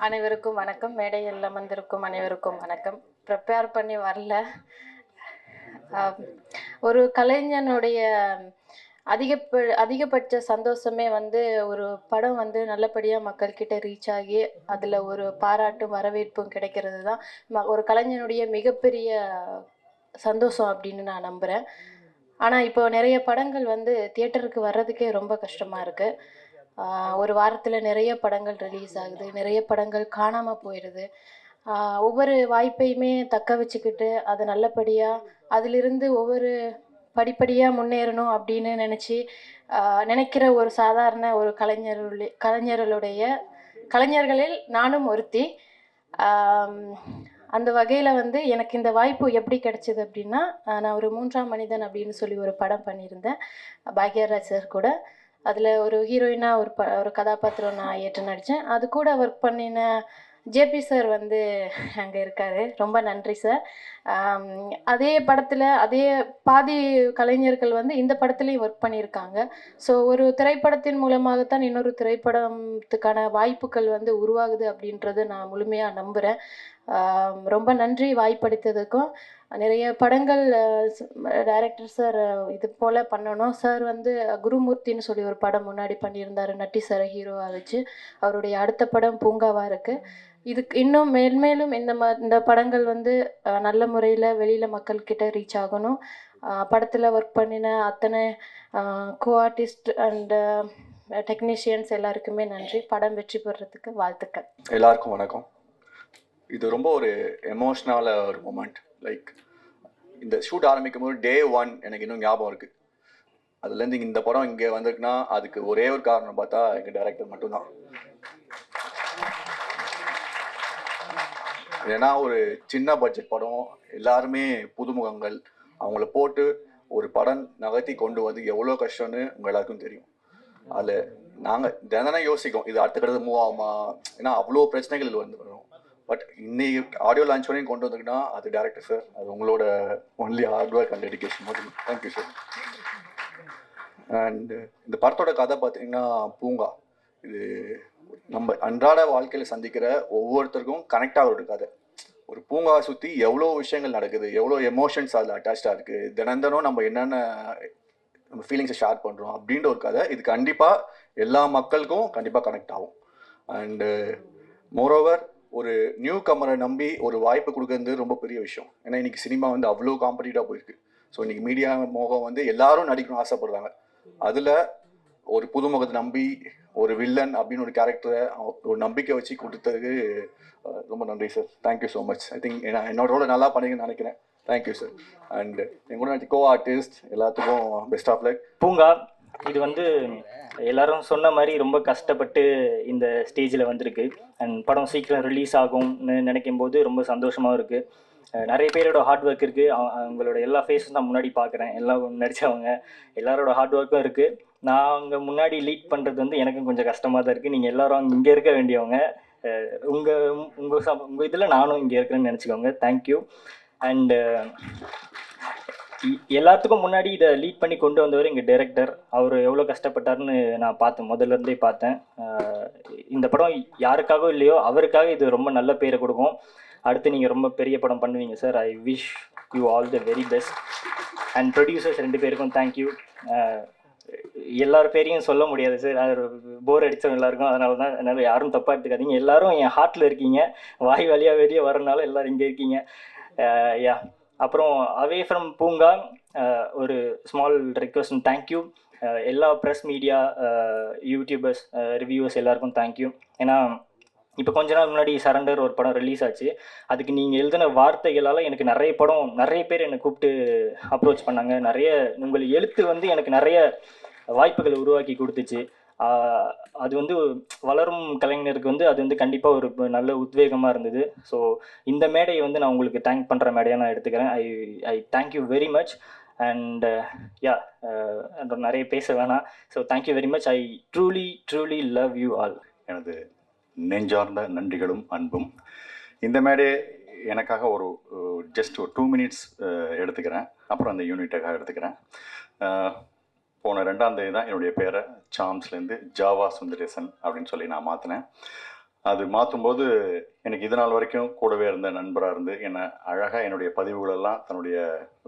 அனைவருக்கும் வணக்கம். மேடையில் அமர்ந்திருக்கும் அனைவருக்கும் வணக்கம். ப்ரிப்பேர் பண்ணி வரல. ஒரு கலைஞனுடைய அதிகப்ப அதிகபட்ச சந்தோஷமே வந்து ஒரு படம் வந்து நல்லபடியாக மக்கள்கிட்ட ரீச் ஆகி அதில் ஒரு பாராட்டும் வரவேற்பும் கிடைக்கிறது தான் ம- ஒரு கலைஞனுடைய மிகப்பெரிய சந்தோஷம் அப்படின்னு நான் நம்புகிறேன் ஆனால் இப்போ நிறைய படங்கள் வந்து தியேட்டருக்கு வர்றதுக்கே ரொம்ப கஷ்டமாக இருக்குது ஒரு வாரத்தில் நிறைய படங்கள் ரிலீஸ் ஆகுது. நிறைய படங்கள் காணாமல் போயிடுது ஒவ்வொரு வாய்ப்பையுமே தக்க வச்சுக்கிட்டு அதை நல்லபடியாக அதிலிருந்து ஒவ்வொரு படிப்படியாக முன்னேறணும் அப்படின்னு நினச்சி நினைக்கிற ஒரு சாதாரண ஒரு கலைஞர்களுடைய கலைஞர்களுடைய கலைஞர்களில் நானும் ஒருத்தி. அந்த வகையில் வந்து எனக்கு இந்த வாய்ப்பு எப்படி கிடைச்சிது அப்படின்னா நான் ஒரு மூன்றாம் மனிதன் அப்படின்னு சொல்லி ஒரு படம் பண்ணியிருந்தேன். பாக்யராஜ் சார் கூட. அதில் ஒரு ஹீரோயினாக ஒரு ப ஒரு கதாபாத்திரம் நான் ஏற்று நடித்தேன் அது கூட ஒர்க் பண்ணின ஜேபி சார் வந்து அங்கே இருக்கார். ரொம்ப நன்றி சார் அதே படத்தில் அதே பாதி கலைஞர்கள் வந்து இந்த படத்துலேயும் ஒர்க் பண்ணியிருக்காங்க. ஸோ ஒரு திரைப்படத்தின் மூலமாகத்தான் இன்னொரு திரைப்படத்துக்கான வாய்ப்புகள் வந்து உருவாகுது அப்படின்றத நான் முழுமையாக நம்புகிறேன் ரொம்ப நன்றி வாய்ப்பளித்ததுக்கும். நிறைய படங்கள் டைரக்டர் சார் இது போல் பண்ணணும். சார் வந்து குருமூர்த்தின்னு சொல்லி ஒரு படம் முன்னாடி பண்ணியிருந்தாரு. நட்டி சார் ஹீரோவாக வச்சு. அவருடைய அடுத்த படம் பூங்காவாக இருக்குது இதுக்கு இன்னும் மேல்மேலும் இந்த ம இந்த படங்கள் வந்து நல்ல முறையில் வெளியில் மக்கள்கிட்ட ரீச் ஆகணும். படத்தில் ஒர்க் பண்ணின அத்தனை கோ ஆர்டிஸ்ட் அண்டு டெக்னீஷியன்ஸ் எல்லாருக்குமே நன்றி. படம் வெற்றி பெறதுக்கு வாழ்த்துக்கள். எல்லாருக்கும் வணக்கம். இது ரொம்ப ஒரு எமோஷ்னலான ஒரு மூமெண்ட் லைக் இந்த ஷூட் ஆரம்பிக்கும் போது டே ஒன் எனக்கு இன்னும் ஞாபகம் இருக்குது அதுலேருந்து இந்த படம் இங்கே வந்திருக்குன்னா அதுக்கு ஒரே ஒரு காரணம் பார்த்தா எங்கள் டேரக்டர் மட்டும்தான். ஏன்னா ஒரு சின்ன பட்ஜெட் படம் எல்லாருமே புதுமுகங்கள். அவங்கள போட்டு ஒரு படம் நகர்த்தி கொண்டு வந்து எவ்வளோ கஷ்டம்னு உங்கள் எல்லாருக்கும் தெரியும். அதில் நாங்கள் தினம் யோசிக்கும் இது அடுத்த கட்டத்தில் மூவ் ஆகுமா? ஏன்னா அவ்வளோ பிரச்சனைகள் வந்து வரும். பட் இன்னைக்கு ஆடியோ லான்ச் வரையும் கொண்டு வந்திருக்குன்னா அது டேரக்டர் சார் அது உங்களோட only hard work and dedication மட்டும் தேங்க்யூ சார் அண்ட் இந்த படத்தோட கதை பார்த்தீங்கன்னா பூங்கா. இது நம்ம அன்றாட வாழ்க்கையில் சந்திக்கிற ஒவ்வொருத்தருக்கும் கனெக்ட் ஆகிற ஒரு கதை. ஒரு பூங்காவை சுற்றி எவ்வளோ விஷயங்கள் நடக்குது எவ்வளோ எமோஷன்ஸ் அதில் அட்டாச்சாக இருக்குது தினந்தனம் நம்ம என்னென்ன நம்ம ஃபீலிங்ஸை ஷேர் பண்ணுறோம் அப்படின்ற ஒரு கதை இது கண்டிப்பாக எல்லா மக்களுக்கும் கண்டிப்பாக கனெக்ட் ஆகும். அண்டு மோரோவர் ஒரு நியூ கமரை நம்பி ஒரு வாய்ப்பு கொடுக்கறது ரொம்ப பெரிய விஷயம். ஏன்னா இன்னைக்கு சினிமா வந்து அவ்வளோ காம்படிட்டிவாக போயிருக்கு. ஸோ இன்னைக்கு மீடியா மோகம் வந்து எல்லாரும் நடிக்கணும்னு ஆசைப்படுறாங்க. அதில் ஒரு புதுமுகத்தை நம்பி ஒரு வில்லன் அப்படின்னு ஒரு கேரக்டரை ஒரு நம்பிக்கை வச்சு கொடுத்ததுக்கு ரொம்ப நன்றி sir thank you so much I think என்னோட ரோல் நல்லா பண்ணீங்கன்னு நினைக்கிறேன். தேங்க்யூ சார் அண்ட் எங்களோட கோ ஆர்டிஸ்ட் எல்லாத்துக்கும் பெஸ்ட் ஆஃப் லக் பூங்கா இது வந்து எல்லாரும் சொன்ன மாதிரி ரொம்ப கஷ்டப்பட்டு இந்த ஸ்டேஜில் வந்திருக்கு. அண்ட் படம் சீக்கிரம் ரிலீஸ் ஆகும்னு நினைக்கும் போது ரொம்ப சந்தோஷமாகவும் இருக்குது நிறைய பேரோட ஹார்ட் ஒர்க் இருக்குது அவங்களோட எல்லா ஃபேஸும் நான் முன்னாடி பார்க்குறேன். எல்லாம் நடித்தவங்க எல்லாரோட ஹார்ட் ஒர்க்கும் இருக்குது நான் அங்கே முன்னாடி லீட் பண்ணுறது வந்து எனக்கும் கொஞ்சம் கஷ்டமாக தான் இருக்குது நீங்கள் எல்லோரும் இங்கே இருக்க வேண்டியவங்க. உங்கள் உங்கள் ச உங்கள் இதில் நானும் இங்கே இருக்கிறேன்னு நினச்சிக்கோங்க. தேங்க்யூ அண்டு இ- எல்லாத்துக்கும் முன்னாடி இதை லீட் பண்ணி கொண்டு வந்தவர் எங்கள் டைரக்டர் அவர் எவ்வளோ கஷ்டப்பட்டாருன்னு நான் பார்த்தேன். முதல்ல இருந்தே பார்த்தேன். இந்த படம் யாருக்காகவும் இல்லையோ அவருக்காக இது ரொம்ப நல்ல பேரை கொடுக்கும். அடுத்து நீங்கள் ரொம்ப பெரிய படம் பண்ணுவீங்க sir I wish you all the very best and producers ரெண்டு பேருக்கும் தேங்க்யூ எல்லார் பேரையும் சொல்ல முடியாது சார் அது போர் அடித்தவங்க எல்லாருக்கும். அதனால தான் அதனால் யாரும் தப்பாக எடுத்துக்காதீங்க. எல்லாரும் என் ஹார்ட்டில் இருக்கீங்க. வாய் வழியாக வெளியே வரனால எல்லோரும் இங்கே இருக்கீங்க. யா அப்புறம் அவே ஃப்ரம் பூங்கா ஒரு ஸ்மால் ரெக்வஸ்ட் தேங்க்யூ எல்லா ப்ரெஸ் மீடியா யூடியூபர்ஸ் ரிவ்யூவர்ஸ் எல்லாருக்கும் தேங்க்யூ ஏன்னா இப்போ கொஞ்ச நாள் முன்னாடி சரண்டர் ஒரு படம் ரிலீஸ் ஆச்சு. அதுக்கு நீங்கள் எழுதின வார்த்தைகளால் எனக்கு நிறைய படம் நிறைய பேர் என்னை கூப்பிட்டு அப்ரோச் பண்ணாங்க. நிறைய உங்கள் எழுத்து வந்து எனக்கு நிறைய வாய்ப்புகளை உருவாக்கி கொடுத்துச்சு. அது வந்து வளரும் கலைஞருக்கு வந்து அது வந்து கண்டிப்பாக ஒரு நல்ல உத்வேகமாக இருந்தது. ஸோ இந்த மேடையை வந்து நான் உங்களுக்கு தேங்க் பண்ணுற மேடையாக நான் எடுத்துக்கிறேன். I I thank you very much and yeah நிறைய பேச வேணாம். So thank you very much I truly truly love you all எனது நெஞ்சார்ந்த நன்றிகளும் அன்பும். இந்த மேடே எனக்காக ஒரு ஜஸ்ட் ஒரு டூ மினிட்ஸ் எடுத்துக்கிறேன். அப்புறம் அந்த யூனிட்டுக்காக எடுத்துக்கிறேன். போன ரெண்டாம் தேதி தான் என்னுடைய பேரை சாம்ஸ்லேருந்து ஜாவா சுந்தரேசன் அப்படின்னு சொல்லி நான் மாற்றினேன் அது மாற்றும்போது எனக்கு இது நாள் வரைக்கும் கூடவே இருந்த நண்பராக இருந்து என்னை அழகாக என்னுடைய பதிவுகளெல்லாம் தன்னுடைய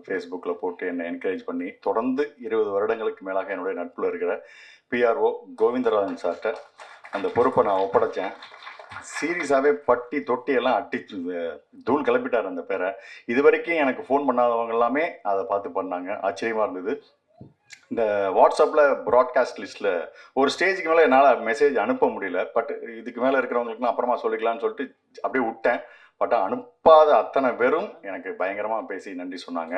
ஃபேஸ்புக்கில் போட்டு என்னை என்கரேஜ் பண்ணி தொடர்ந்து இருபது வருடங்களுக்கு மேலாக என்னுடைய நட்பில் இருக்கிற பிஆர்ஓ கோவிந்தராஜன் சார்கிட்ட அந்த பொறுப்பை நான் ஒப்படைச்சேன். சீரியஸாகவே பட்டி தொட்டி எல்லாம் அட்டிச்சு தூள் கிளப்பிட்டார் அந்த பேரை. இது வரைக்கும் எனக்கு ஃபோன் பண்ணாதவங்க எல்லாமே அதை பார்த்து பண்ணாங்க. ஆச்சரியமாக இருந்தது. இந்த வாட்ஸ்அப்பில் ப்ராட்காஸ்ட் லிஸ்ட்டில் ஒரு ஸ்டேஜுக்கு மேலே என்னால் மெசேஜ் அனுப்ப முடியல. பட் இதுக்கு மேலே இருக்கிறவங்களுக்குலாம் அப்புறமா சொல்லிக்கலாம்னு சொல்லிட்டு அப்படியே விட்டேன். பட் அனுப்பாத அத்தனை பேரும் எனக்கு பயங்கரமாக பேசி நன்றி சொன்னாங்க.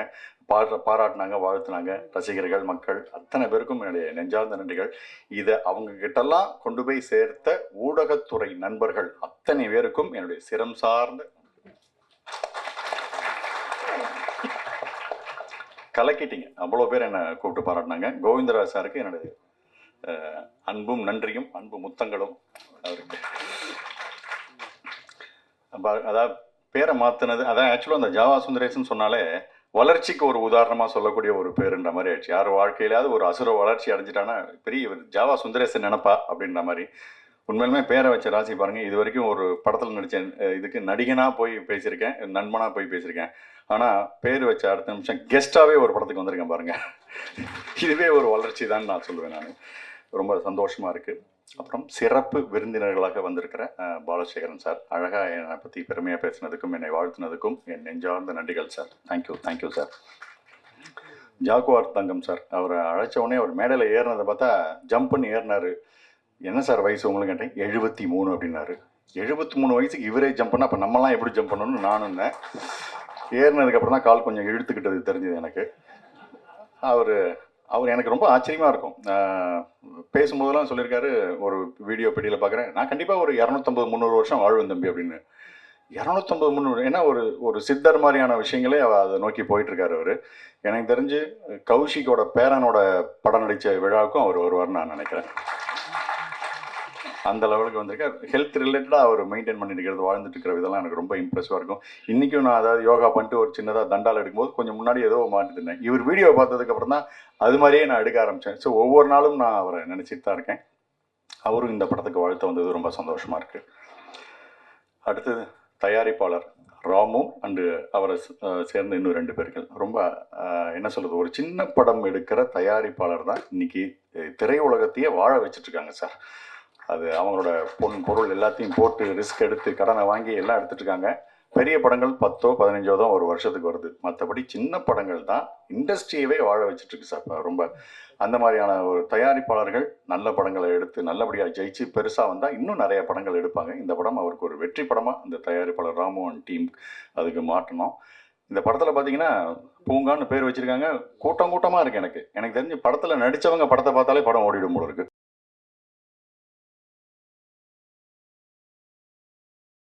பாரா பாராட்டினாங்க வாழ்த்துனாங்க. ரசிகர்கள் மக்கள் அத்தனை பேருக்கும் என்னுடைய நெஞ்சார்ந்த நன்றிகள். இதை அவங்க கிட்டெல்லாம் கொண்டு போய் சேர்த்த ஊடகத்துறை நண்பர்கள் அத்தனை பேருக்கும் என்னுடைய சிரம் சார்ந்த கலக்கிட்டீங்க. அவ்வளோ பேர் என்னை கூப்பிட்டு பாராட்டினாங்க. கோவிந்தராஜ் சாருக்கு என்னுடைய அன்பும் நன்றியும் அன்பு முத்தங்களும் அவருக்கு. அதாவது பேரை மாற்றினது அதான் ஆக்சுவலாக அந்த ஜாவா சுந்தரேசன் சொன்னாலே வளர்ச்சிக்கு ஒரு உதாரணமாக சொல்லக்கூடிய ஒரு பேருன்ற மாதிரி ஆயிடுச்சு. யார் வாழ்க்கையிலாவது ஒரு அசுர வளர்ச்சி அடைஞ்சிட்டானா பெரிய இவர் ஜாவா சுந்தரேசன் நினப்பா அப்படின்ற மாதிரி. உண்மையிலுமே பேரை வச்ச ராசி பாருங்கள் இது வரைக்கும் ஒரு படத்தில் நடித்தேன் இதுக்கு நடிகனாக போய் பேசியிருக்கேன் நண்பனாக போய் பேசியிருக்கேன். ஆனால் பேர் வச்ச அடுத்த நிமிஷம் கெஸ்ட்டாகவே ஒரு படத்துக்கு வந்திருக்கேன் பாருங்கள் இதுவே ஒரு வளர்ச்சி தான் நான் சொல்லுவேன் நான். ரொம்ப சந்தோஷமாக இருக்குது அப்புறம் சிறப்பு விருந்தினர்களாக வந்திருக்கிற பாலசேகரன் சார். அழகாக என்னை பற்றி பெருமையாக பேசினதுக்கும் என்னை வாழ்த்தினதுக்கும் என் நெஞ்சார்ந்த நன்றிகள் sir. Thank you thank you sir Jaguar Thangam sir அவரை அழைச்ச உடனே அவர் மேடையில் ஏறினதை பார்த்தா ஜம்ப் பண்ணி ஏறினாரு. என்ன சார் வயசு உங்களுக்கு கேட்டேன்? எழுபத்தி மூணு அப்படின்னாரு. எழுபத்தி மூணு வயசுக்கு இவரே ஜம்ப் பண்ணால் அப்போ நம்மலாம் எப்படி ஜம்ப் பண்ணணும்னு நானும் இருந்தேன். ஏறினதுக்கப்புறம் தான் கால் கொஞ்சம் இழுத்துக்கிட்டது தெரிஞ்சது எனக்கு. அவர் அவர் எனக்கு ரொம்ப ஆச்சரியமாக இருக்கும். பேசும்போதெல்லாம் சொல்லியிருக்காரு ஒரு வீடியோ பெட்டியில் பார்க்குறேன். நான் கண்டிப்பாக ஒரு இரநூத்தம்பது முந்நூறு வருஷம் வாழ்வேன் தம்பி அப்படின்னு. இரநூத்தம்பது முந்நூறு ஏன்னா ஒரு ஒரு சித்தர் மாதிரியான விஷயங்களே அவ அதை நோக்கி போயிட்டுருக்காரு அவர். எனக்கு தெரிஞ்சு கௌஷிக்கோட பேரனோட படம் நடித்த விழாவுக்கும் அவர் வருவார்னு நான் நினைக்கிறேன். அந்த லெவலுக்கு வந்திருக்கேன் ஹெல்த் ரிலேட்டடாக அவர் மெயின்டைன் பண்ணிட்டு வாழ்ந்துட்டு இருக்கிற இதெல்லாம் எனக்கு ரொம்ப இம்ப்ரெசிவாக இருக்கும். இன்றைக்கும் நான் அதாவது யோகா பண்ணிட்டு ஒரு சின்னதாக தண்டால் எடுக்கும்போது கொஞ்சம் முன்னாடி ஏதோ மாட்டிருந்தேன் இவர் வீடியோ பார்த்ததுக்கப்புறம் தான் அது மாதிரியே நான் எடுக்க ஆரம்பித்தேன் ஸோ ஒவ்வொரு நாளும் நான் அவரை நினச்சிட்டு தான் இருக்கேன். அவரும் இந்த படத்துக்கு வாழ்த்து வந்தது ரொம்ப சந்தோஷமாக இருக்குது அடுத்தது தயாரிப்பாளர் ராமு அண்டு அவரை சேர்ந்த இன்னும் ரெண்டு பேர்கள். ரொம்ப என்ன சொல்கிறது ஒரு சின்ன படம் எடுக்கிற தயாரிப்பாளர் தான் இன்னைக்கு திரையுலகத்தையே வாழ வச்சுட்ருக்காங்க சார். அது அவங்களோட பொன் பொருள் எல்லாத்தையும் போட்டு ரிஸ்க் எடுத்து கடனை வாங்கி எல்லாம் எடுத்துட்டு இருக்காங்க. பெரிய படங்கள் பத்தோ பதினஞ்சோ தான் ஒரு வருஷத்துக்கு வருது. மற்றபடி சின்ன படங்கள் தான் இண்டஸ்ட்ரியவே வாழ வச்சுட்ருக்கு சார். இப்போ ரொம்ப அந்த மாதிரியான ஒரு தயாரிப்பாளர்கள் நல்ல படங்களை எடுத்து நல்லபடியாக ஜெயிச்சு பெருசாக வந்தால் இன்னும் நிறைய படங்கள் எடுப்பாங்க. இந்த படம் அவருக்கு ஒரு வெற்றி படமாக இந்த தயாரிப்பாளர் ராமு அண்ட் டீம் அதுக்கு மாட்டணும். இந்த படத்தில் பார்த்தீங்கன்னா பூங்கான்னு பேர் வச்சுருக்காங்க. கூட்டம் கூட்டமாக இருக்குது எனக்கு. எனக்கு தெரிஞ்சு படத்தில் நடித்தவங்க படத்தை பார்த்தாலே படம் ஓடிடும் போல இருக்கு.